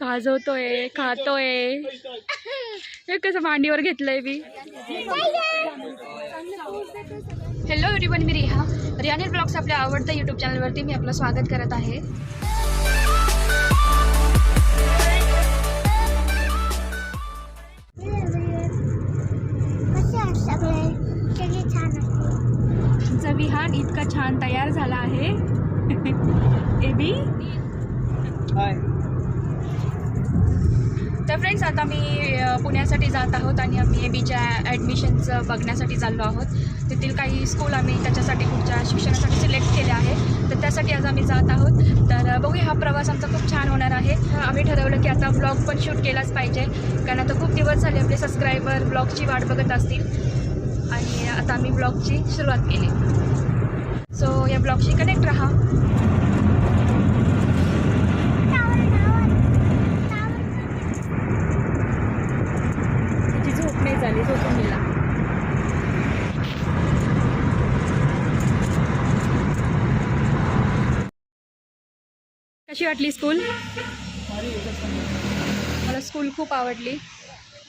गाजवतोय खातोय. हे कसं मांडीवर घेतलंय मी हॅलो एव्हरीवन मी रिहा. रिहाने ब्लॉग्स आपल्या आवडत्या यूट्यूब चॅनलवरती मी आपलं स्वागत करत आहे. कसे आहेत सगळे सगळे छान आहेत आमचा विहान इतका छान तयार झाला आहे. एबी तर फ्रेंड्स आता मी पुण्यासाठी जात आहोत आणि आम्ही ए बीच्या ॲडमिशनचं बघण्यासाठी चाललो आहोत. तेथील काही स्कूल आम्ही त्याच्यासाठी पुढच्या शिक्षणासाठी सिलेक्ट केले आहे. तर त्यासाठी आज आम्ही जात आहोत. तर बघूया हा प्रवास आमचा खूप छान होणार आहे. आम्ही ठरवलं की आता ब्लॉग पण शूट केलाच पाहिजे. कारण आता खूप दिवस झाले आपले सबस्क्रायबर ब्लॉगची वाट बघत असतील. आणि आता आम्ही ब्लॉगची सुरुवात केली. सो या ब्लॉगशी कनेक्ट राहा तिची झोप नाही झाली झोपून गेला कशी वाटली स्कूल मला स्कूल खूप आवडली.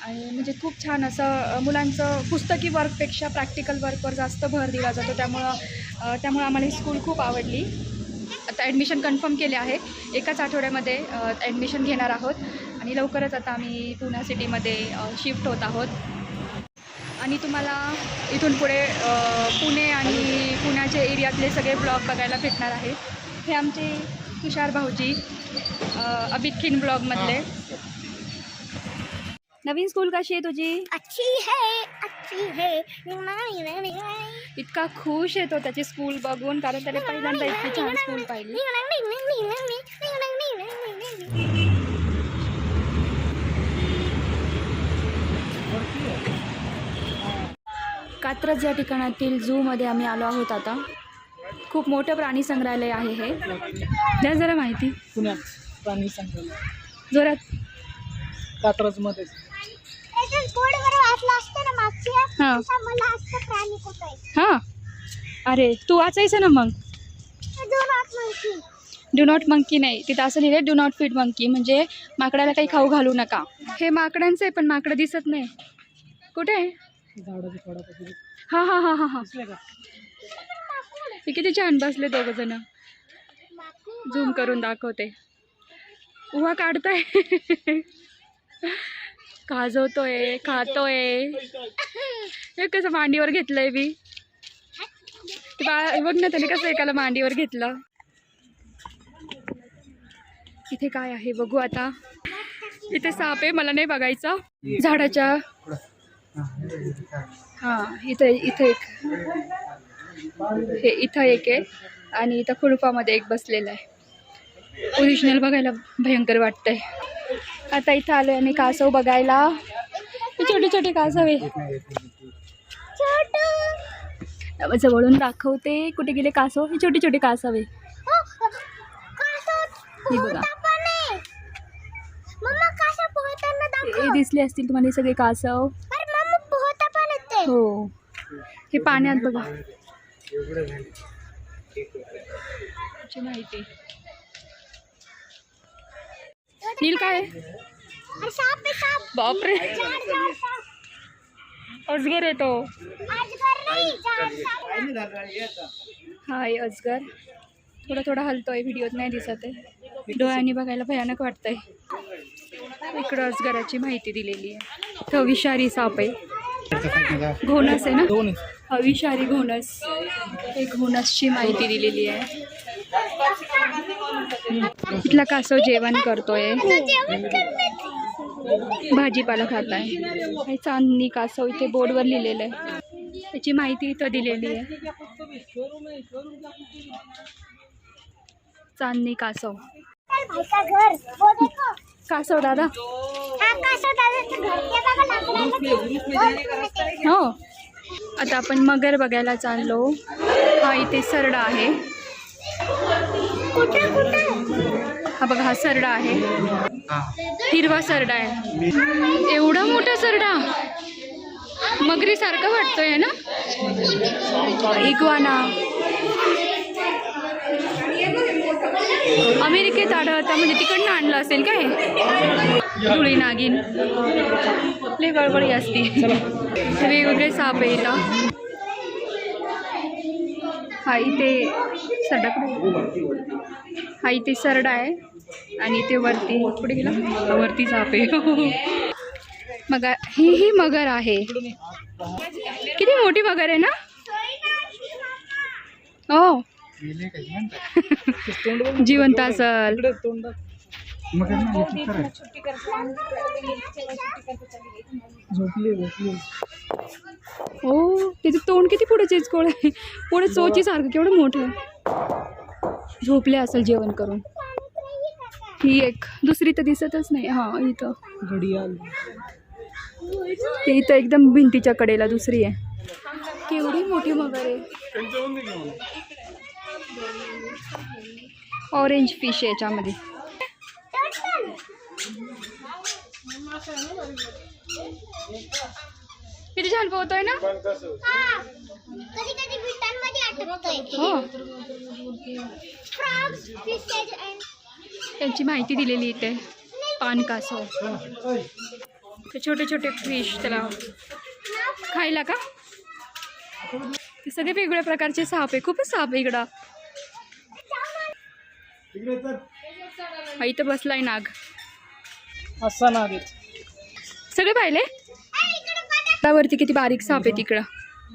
आणि म्हणजे खूप छान असं मुलांचं पुस्तकी वर्कपेक्षा प्रॅक्टिकल वर्कवर जास्त भर दिला जातो. त्यामुळं त्यामुळं आम्हाला ही स्कूल खूप आवडली. आता ॲडमिशन कन्फर्म केले आहे. एकाच आठवड्यामध्ये ॲडमिशन घेणार आहोत. आणि लवकरच आता आम्ही पुणे सिटीमध्ये शिफ्ट होत आहोत. आणि तुम्हाला इथून पुढे पुणे आणि पुण्याच्या एरियातले सगळे ब्लॉग बघायला भेटणार आहेत. हे आमचे तुषार भाऊजी अबित खिन ब्लॉगमधले नवीन स्कूल कशी आहे तुझी अच्छी है अच्छी है इतका खुश आहे तो त्याची स्कूल बघून कारण त्याने पहिल्यांदा इतकी छान स्कूल पाहिली कात्रज या ठिकाणातील झूमध्ये आम्ही आलो आहोत आता खूप मोठं प्राणी संग्रहालय आहे हे. द्या जरा माहिती. पुण्यात प्राणी संग्रहालय. जोरात. कात्रजमध्ये. हां. तसा मला असतं प्राणी कुठे आहे. हां. अरे तू वाचायचं ना मग. डू नॉट मंकी नाही. तिथं असं लिहिलं डू नॉट फीड मंकी म्हणजे माकडाला काही खाऊ घालू नका. हे माकडांचं आहे पण माकडं दिसत नाही. कुठे आहे? हां हां हां हां हां. हे किती छान बसले दोघं जण. झूम करून दाखवते. उभा काढताय. गाजवतोय खातोय. हे कसं मांडीवर घेतलंय मी. बघ ना त्याने कसं एकाला मांडीवर घेतलं. इथे काय आहे बघू आता. इथे साप आहे मला नाही बघायचं. झाडाच्या हां इथे इथे एक. हे इथं एक आहे. आणि इथं खुडपामध्ये एक बसलेला आहे. ओरिजिनल बघायला भयंकर वाटतंय. आता इथं आलोय आणि कासव बघायला. हे छोटे छोटे कासव आहे. जवळून दाखवते कुठे गेले कासव. हे छोटे छोटे कासव आहे. हो, बघा. हे दिसले असतील तुम्हाला सगळे कासव. हो. हे पाण्यात बघा. याची माहिती? नील काय? बापरे. अजगर आहे तो. हाय अजगर. थोडा थोडा हलतोय व्हिडिओत नाही दिसत आहे. डोळ्यांनी बघायला भयानक वाटतंय. इकडं अजगराची माहिती दिलेली आहे. तो विषारी साप आहे. घोणस आहे ना? दोन हा विषारी घोणस. हे घोणसची माहिती दिलेली आहे. इथला कासव जेवण करतोय. भाजीपाला खात आहे हे चांदणी कासव इथे बोर्डवर लिहिलेलं आहे. त्याची माहिती इथं दिलेली आहे. चांदणी कासव. कासव दादा? हा. हो आता आपण मगर बघायला चाललो. हा इथे सरडा आहे. कुठे कुठे? हा बघा हा सरडा आहे. हिरवा सरडा आहे. एवढा मोठा सरडा? मगरी सारखं वाटतोय ना? इगवाना. अमेरिकेत आढळता म्हणजे तिकडनं आणलं असेल काय? धुळी नागिन. लय गडबडी असते. वेगवेगळे साप आहे इथं. हा इथे सडक हा इथे सरडा आहे आणि ते वरती. कुठे गेला? वरती साप आहे. मगर ही ही मगर आहे. किती मोठी मगर आहे ना? हो. जिवंत असल. हो त्याचं तोंड किती पुढे चेचकोळ आहे पुढे चोची सारखं केवढं मोठं. झोपले असेल जेवण करून. ही एक दुसरी तर दिसतच नाही. हां इथं. घडियाल ते इथं एकदम भिंतीच्या कडेला दुसरी आहे. केवढी मोठी मगर आहे. ऑरेंज फ़िश आहे याच्यामध्ये किती छान पोहतोय ना? कधी हो माहिती दिलेली छोटे छोटे फ़िश त्याला खायला का? सगळे वेगवेगळ्या प्रकारचे साप आहे, खूपच साप इकडं. हा इथं बसलाय नाग. असा नाग सगळे पाहिले? दगडावरती किती बारीक साप आहे तिकडं.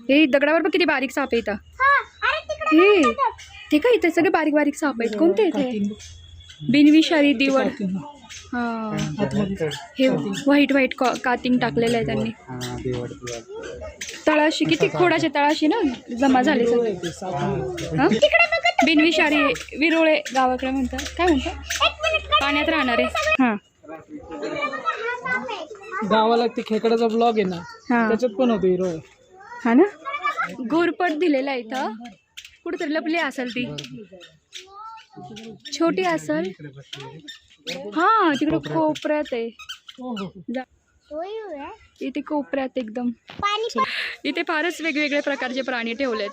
हे दगडावर पण किती बारीक साप आहे इथं. अरे तिकडे हे ते काय इथे? सगळे बारीक बारीक साप आहेत. कोणते इथे बिनविषारी दिवड. हा. हे व्हाईट व्हाईट कातिंग टाकलेलं आहे त्यांनी. तळाशी किती खोडाचे तळाशी ना? जमा झाले सगळे. हा? बिनविषारी विरोळे गावाकडे म्हणतात. काय म्हणतात? पाण्यात राहणारे. हा. गावाला ते खेकड्याचा ब्लॉग आहे ना हा. त्याच्यात पण होतो हिरो हा ना? घोरपट दिलेला आहे इथं. कुठेतरी लपली असेल ती. छोटी असेल. हा तिकडे कोपऱ्यात. आहे. जा- इथे कोपऱ्यात एकदम. पाणी इथे फारच वेगवेगळे प्रकारचे प्राणी ठेवलेत.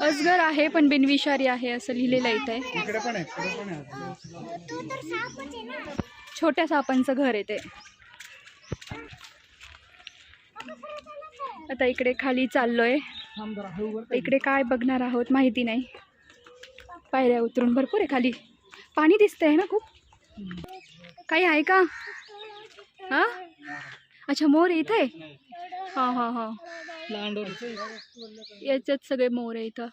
अजगर आहे पण बिनविषारी आहे असं लिहिलेलं आहे. इथे छोट्या सापांचं घर आहे ते. आता इकडे खाली चाललोय. इकडे काय बघणार आहोत माहिती नाही. पायऱ्या उतरून भरपूर आहे खाली. पाणी दिसतंय ना खूप? काही आहे का? हा? अच्छा मोर इथे? हा हा हा. लांडोर. याच्यात सगळे मोर आहे इथं.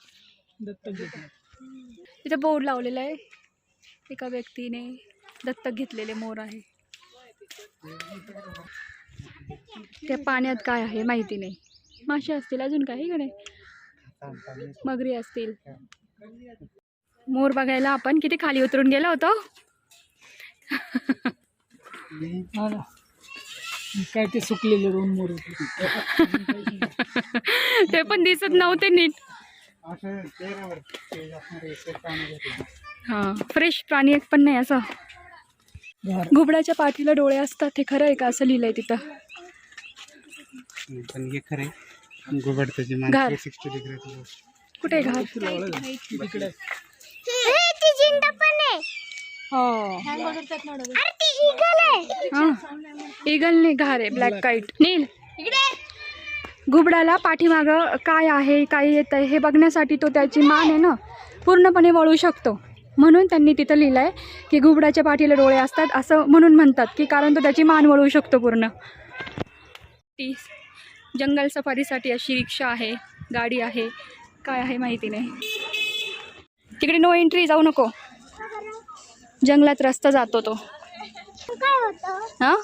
इथं बोर्ड लावलेला आहे. एका व्यक्तीने दत्तक घेतलेले मोर आहे. त्या पाण्यात काय आहे माहिती नाही. मासे असतील अजून काही का नाही? मगरी असतील. मोर बघायला आपण किती खाली उतरून गेलो होतो? हा काय ते सुकलेले दोन मोर. ते पण दिसत नव्हते नीट. हा फ्रेश प्राणी एक पण नाही असं. घार. घुबडाच्या पाठीला डोळे असतात हे खरं आहे का असं लिहिलंय तिथं? पण हे खरे गोबड त्याची घार. माणसं सिक्स्टी डिग्री कुठे घाल? तिकडे. हे ती जिंदा पण आहे. हो. अरे ती ईगल हा. इगलने घार आहे ब्लॅक काईट नील. घुबडाला पाठीमागं काय आहे काय येत आहे हे बघण्यासाठी तो त्याची मान आहे ना पूर्णपणे वळू शकतो. म्हणून त्यांनी तिथं लिहिलं आहे की घुबडाच्या पाठीला डोळे असतात असं म्हणून म्हणतात की कारण तो त्याची मान वळू शकतो पूर्ण. ती जंगल सफारीसाठी अशी रिक्षा आहे गाडी आहे काय आहे माहिती नाही. तिकडे नो एंट्री जाऊ नको. जंगलात रस्ता जातो तो. हां?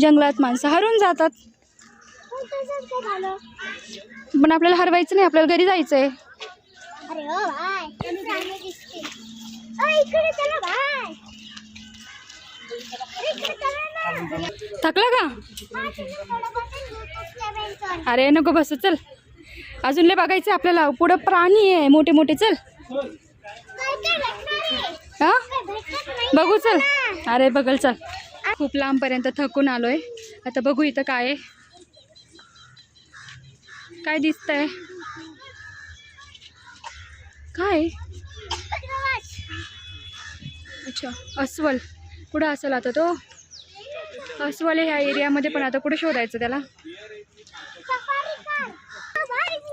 जंगलात माणसं हरून जातात. पण आपल्याला हरवायचं नाही आपल्याला घरी जायचं आहे अरे हो थकला का. अरे नको बस चल. अजून लय बघायचं आपल्याला. पुढं प्राणी आहे मोठे मोठे चल. हा? बघू चल. अरे बघल चल. खूप लांबपर्यंत थकून आलोय. आता बघू इथं काय काय दिसतंय? काय? अच्छा अस्वल. कुठं असेल आता तो? अस्वल आहे ह्या एरियामध्ये पण आता कुठे शोधायचं त्याला?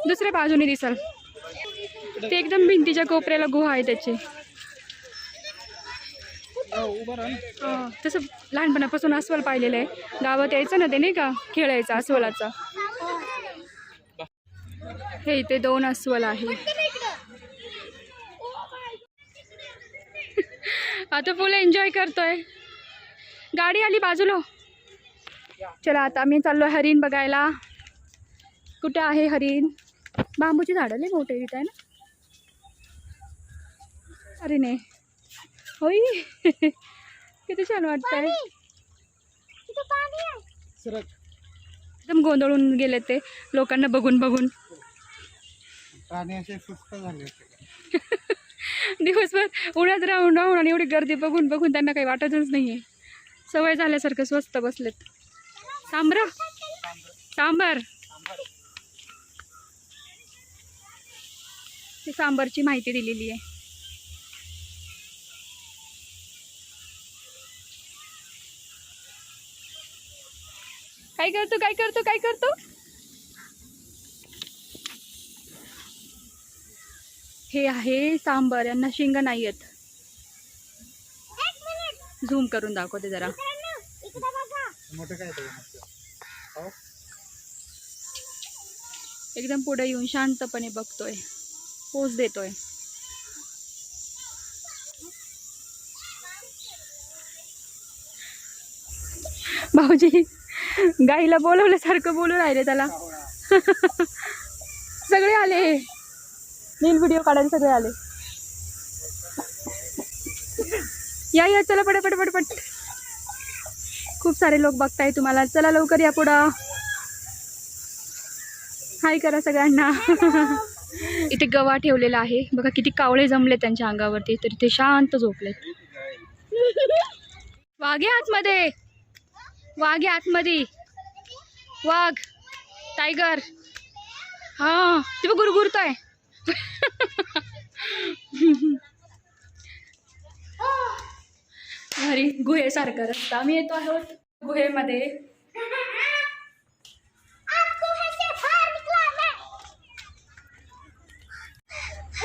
दुसऱ्या बाजूने दिसल. ते एकदम भिंतीच्या कोपऱ्याला गुहा आहे त्याची. तसं लहानपणापासून अस्वल पाहिलेलं आहे. गावात यायचं ना ते नाही का? खेळायचं अस्वलाचा. हे इथे दोन अस्वल आहे. आता फुल एन्जॉय करतोय. गाडी आली बाजूला. चला आता आम्ही चाललो हरिण बघायला. कुठे आहे हरिण? बांबूची झाडं लई मोठे इथं आहे ना? अरे नाही होई। किती छान वाटतंय. एकदम गोंधळून गेले ते लोकांना बघून बघून. प्राणी असे सुस्त झाले होते. दिवसभर उन्हात राहून राहून आणि एवढी गर्दी बघून बघून त्यांना काही वाटतच नाही आहे सवय झाल्यासारखं स्वस्त बसलेत. सांबर. सांबर. ते सांबरची माहिती दिलेली आहे. काय करतो काय करतो काय करतो? हे आहे सांबर यांना शिंग नाही आहेत झूम करून दाखवते जरा. हो? एकदम पुढे येऊन शांतपणे बघतोय. पोच देतोय. भाऊजी गाईला बोलवल्यासारखं बोलू राहिले त्याला. सगळे आले. नील व्हिडिओ काढायला सगळे आले. या या चला पट पट पट पट. खूप सारे लोक बघताय तुम्हाला. चला लवकर या पुढं. हाय करा सगळ्यांना. इथे गवा ठेवलेला आहे. बघा किती कावळे जमले त्यांच्या अंगावरती. तर ते शांत झोपले वाघे आतमध्ये. वाघे आतमध्ये. वाघ टायगर हा ते बघ गुरगुरतोय. घरी गुहेसारखा रस्ता. आम्ही येतो आहोत गुहेमध्ये.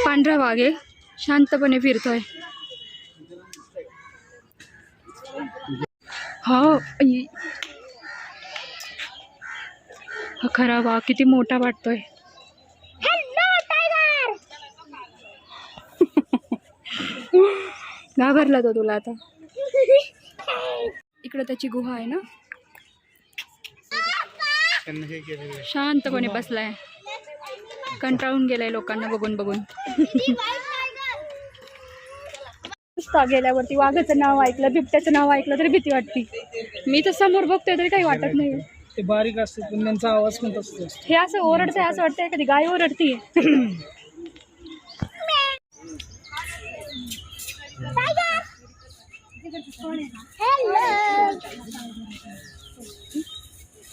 पांढरा वाघ आहे. शांतपणे फिरतोय. हा आई. हा खरा वाघ किती मोठा वाटतोय. घाबरला तो तुला आता? इकडं त्याची गुहा आहे ना? हे शांतपणे बसलाय. कंटाळून गेलाय लोकांना बघून बघून. नुसता गेल्यावरती वाघाचं नाव ऐकलं बिबट्याचं नाव ऐकलं तरी भीती वाटते. मी तर समोर बघतोय तरी काही वाटत नाही. ते बारीक असते पण त्यांचा आवाज पण तसंच असतो. हे असं ओरडतंय असं वाटतंय कधी गाय ओरडतीये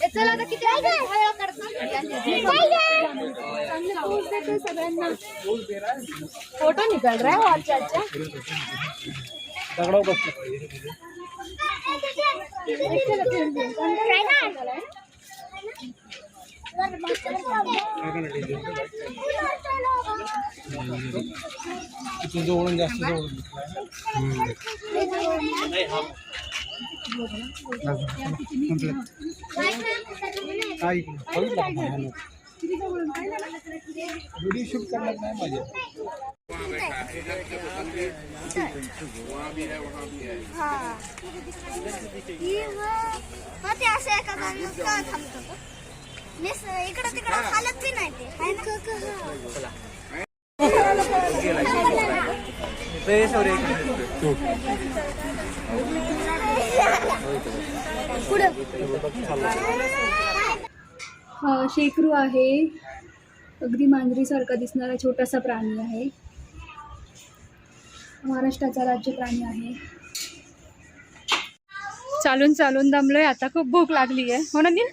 चला आता किती फोटो निकल रहा है अच्छा अच्छा दगडावर बसतो. तिथून जवळून जास्त जवळून काय बघितलं व्हिडिओ शूट करणार नाही माझ्या हा ते असं एका इकडं हालत बी नाही ते हा शेकरू आहे. अगदी मांजरीसारखा दिसणारा छोटासा प्राणी आहे. महाराष्ट्राचा राज्य प्राणी आहे. चालून चालून दमलोय. आता खूप भूक लागली आहे हो ना नील?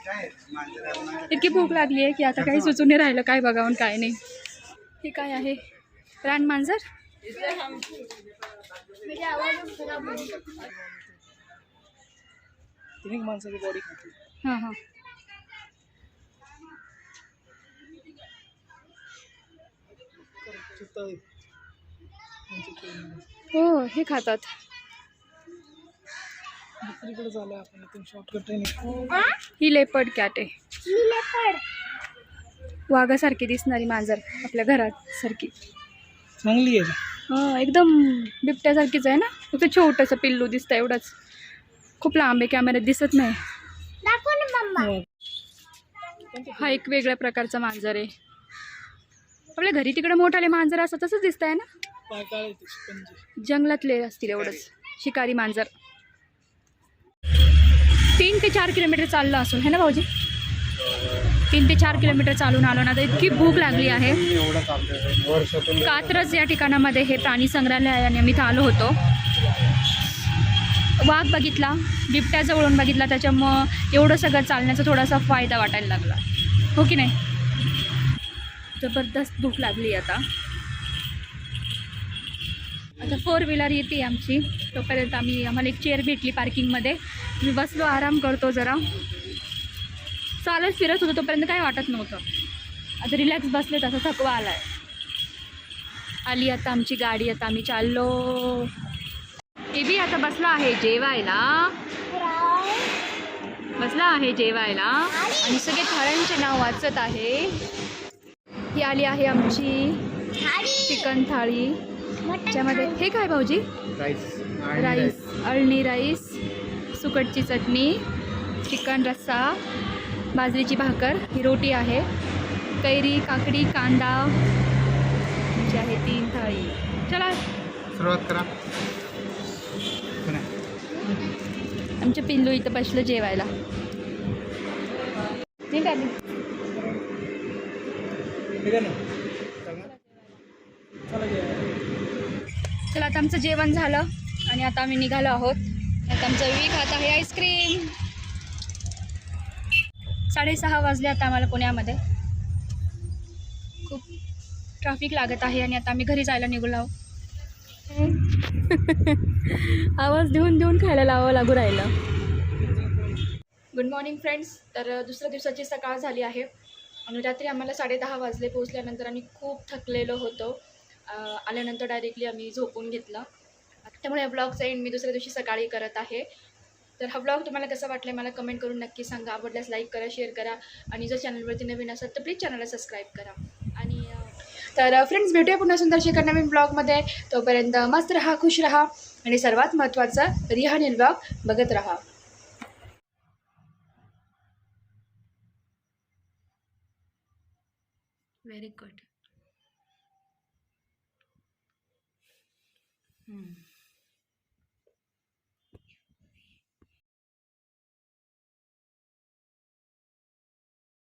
इतकी भूक लागली आहे की आता काही सुचून नाही राहिलं. काय बघावून काय नाही. हे काय आहे? रान मांजर? हां हां. हो हे खातात. दुसरीकडे झालं आपण. इथून शॉर्टकट ही लेपर्ड कॅट आहे. वाघासारखी दिसणारी मांजर आपल्या घरात सारखी. चांगली आहे. हां एकदम बिबट्यासारखीच आहे ना? फक्त छोटंसं पिल्लू दिसतं एवढंच. खूप लांब आहे कॅमेऱ्यात दिसत नाही. दाखव ना मम्मा. हो. हा एक वेगळ्या प्रकारचा मांजर आहे. आपल्या घरी तिकडे मोठाले मांजर असतं तसंच दिसत आहे ना जंगलातले असतील एवढंच. शिकारी मांजर. तीन ते चार किलोमीटर चाललं असून है ना भाऊजी? तीन ते चार किलोमीटर चालून आलो ना तर इतकी भूक लागली आहे. कात्रज या ठिकाणामध्ये हे प्राणी संग्रहालयानिमित्त आलो होतो. वाघ बघितला बिबट्या जवळून बघितला त्याच्यामुळं एवढं सगळं चालण्याचा थोडासा फायदा वाटायला लागला. हो की नाही? जबरदस्त भूक लागली आता. आता फोर व्हीलर येते आमची. तोपर्यंत आम्ही आम्हाला एक चेअर भेटली पार्किंगमध्ये मी बसलो आराम करतो जरा. चालत फिरत होतो तोपर्यंत काय वाटत नव्हतं. आता रिलॅक्स बसले तसा थकवा आला आहे आली आता आमची गाडी आता आम्ही चाललो. हे बी आता बसला आहे जेवायला. बसला आहे जेवायला. आणि सगळे थाळ्यांचे नाव वाचत आहे. ही आली आहे आमची चिकन थाळी. त्याच्यामध्ये हे काय भाऊजी? राईस राईस अळणी राईस सुकटची चटणी चिकन रस्सा बाजरीची भाकर ही रोटी आहे. कैरी काकडी कांदा जी आहे तीन थाळी. चला. सुरुवात करा. आमच्या पिल्लू इथं बसलं जेवायला. ठीक आहे. चला आता आमचं जेवण झालं आणि आता आम्ही निघालो आहोत. आता आमचं विवी खात आहे आईस्क्रीम. साडेसहा वाजले आता आम्हाला पुण्यामध्ये. खूप ट्रॅफिक लागत आहे आणि आता आम्ही घरी जायला निघलो आहोत. आवाज देऊन देऊन खायला लावावं लागू राहिलं. गुड मॉर्निंग फ्रेंड्स तर दुसऱ्या दिवसाची सकाळ झाली आहे. आणि रात्री आम्हाला साडेदहा वाजले पोहोचल्यानंतर आम्ही खूप थकलेलो होतो. आल्यानंतर डायरेक्टली आम्ही झोपून घेतलं. त्यामुळे या ब्लॉगचा एंड मी दुसऱ्या दिवशी सकाळी करत आहे. तर हा ब्लॉग तुम्हाला कसा वाटला मला कमेंट करून नक्की सांगा. आवडल्यास लाईक करा शेअर करा आणि जर चॅनलवरती नवीन असाल तर प्लीज चॅनलला सबस्क्राईब करा. आणि तर फ्रेंड्स भेटूया पुन्हा सुंदर शेखर नवीन ब्लॉगमध्ये तोपर्यंत मस्त राहा खुश राहा आणि सर्वात महत्त्वाचा रिहानील ब्लॉग बघत राहा. Very good